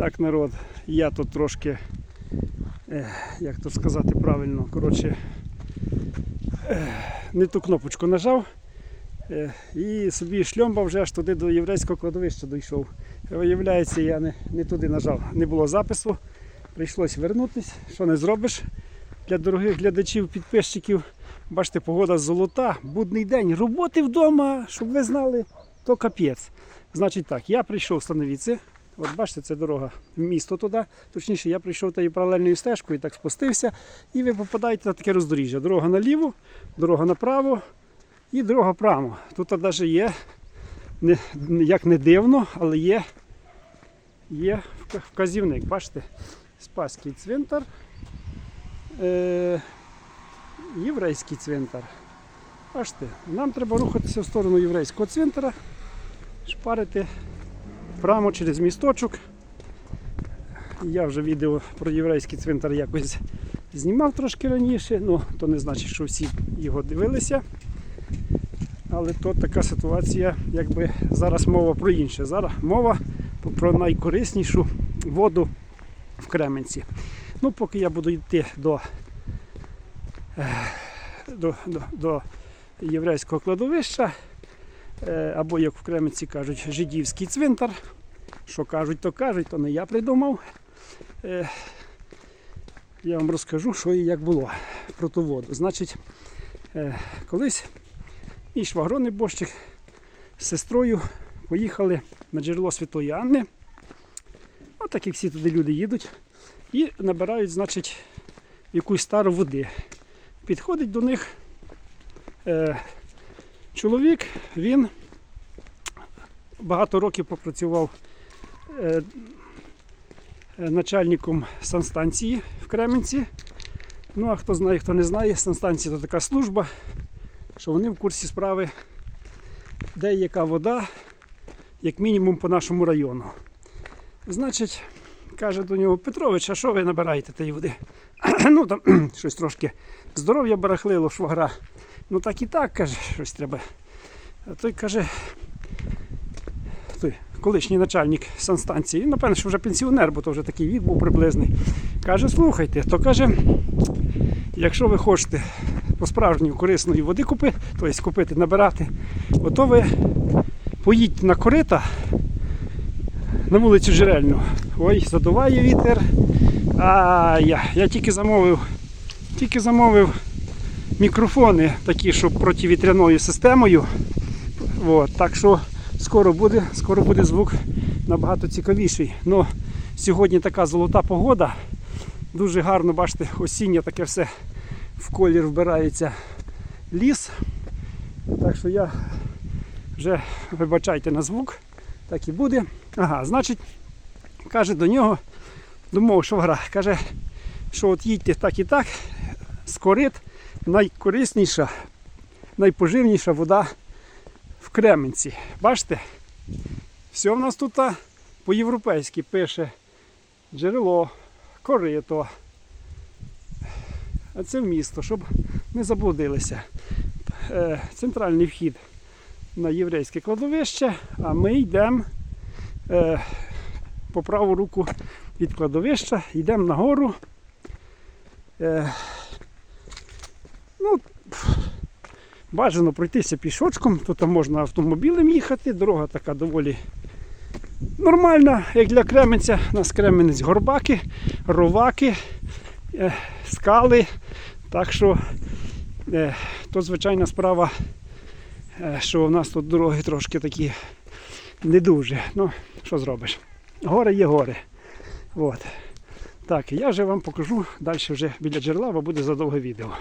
Так, народ, я тут трошки, е, як тут сказати правильно, коротше, е, не ту кнопочку нажав е, і собі шльомбав вже аж туди до єврейського кладовища дійшов. Виявляється, я не, не туди нажав, не було запису. Прийшлось вернутись, що не зробиш. Для дорогих глядачів, підписчиків, бачите, погода золота, будний день, роботи вдома, щоб ви знали, то капець. Значить так, я прийшов встановитися. От бачите, це дорога в місто туди. Точніше, я прийшов тією паралельною стежкою, так спустився, і ви попадаєте на таке роздоріжжя. Дорога наліво, дорога направо і дорога прямо. Тут навіть є, не, як не дивно, але є, є вказівник. Бачите, Спаський цвинтар, е, єврейський цвинтар. Бачите, нам треба рухатися в сторону єврейського цвинтара, шпарити прямо через місточок. Я вже відео про єврейський цвинтар якось знімав трошки раніше, ну то не значить, що всі його дивилися. Але то така ситуація, якби зараз мова про інше. Зараз мова про найкориснішу воду в Кременці. Ну, поки я буду йти до, е, до, до, до єврейського кладовища, або, як в Кременці кажуть, жидівський цвинтар. Що кажуть, то кажуть, то не я придумав. Е, Я вам розкажу, що і як було про ту воду. Значить, е, колись мій швагро борщик з сестрою поїхали на джерело Святої Анни. Отак як всі туди люди їдуть. І набирають, значить, якусь стару води. Підходить до них е, чоловік, він багато років попрацював е, начальником санстанції в Кременці. Ну, а хто знає, хто не знає, санстанція це така служба, що вони в курсі справи, де яка вода, як мінімум по нашому району. Значить, каже до нього Петрович, а що ви набираєте тієї води? ну там щось трошки здоров'я барахлило, швагра. Ну так і так, каже, щось треба. А той каже, той колишній начальник санстанції, напевно, що вже пенсіонер, бо то вже такий вік був приблизний. Каже, слухайте, то каже, якщо ви хочете по-справжньому корисної води купити, тобто купити, набирати, ото ви поїдьте на корита на вулицю Жирельну. Ой, задуває вітер. А я, я тільки замовив, тільки замовив мікрофони такі, щоб противітряною системою. От, так що скоро буде, скоро буде звук набагато цікавіший. Ну, сьогодні така золота погода. Дуже гарно, бачите, осіння таке все в колір вбирається ліс. Так що я вже вибачайте на звук, так і буде. Ага, значить, каже до нього, до мого швагра, каже, що от їдьте так і так, з корит найкорисніша, найпоживніша вода в Кременці. Бачите? Все в нас тут по-європейськи пише джерело, корито. А це в місто, щоб не заблудилися. Е, Центральний вхід на єврейське кладовище, а ми йдемо е, по праву руку від кладовища, йдемо нагору. Е, ну, бажано пройтися пішочком, тут можна автомобілем їхати, дорога така доволі нормальна, як для Кременця. У нас Кременець горбаки, роваки, е, скали. Так що е, то звичайна справа, е, що у нас тут дороги трошки такі не дуже. Ну, що зробиш? Гори є гори. От. Так, я вже вам покажу далі вже біля джерела, бо буде задовге відео.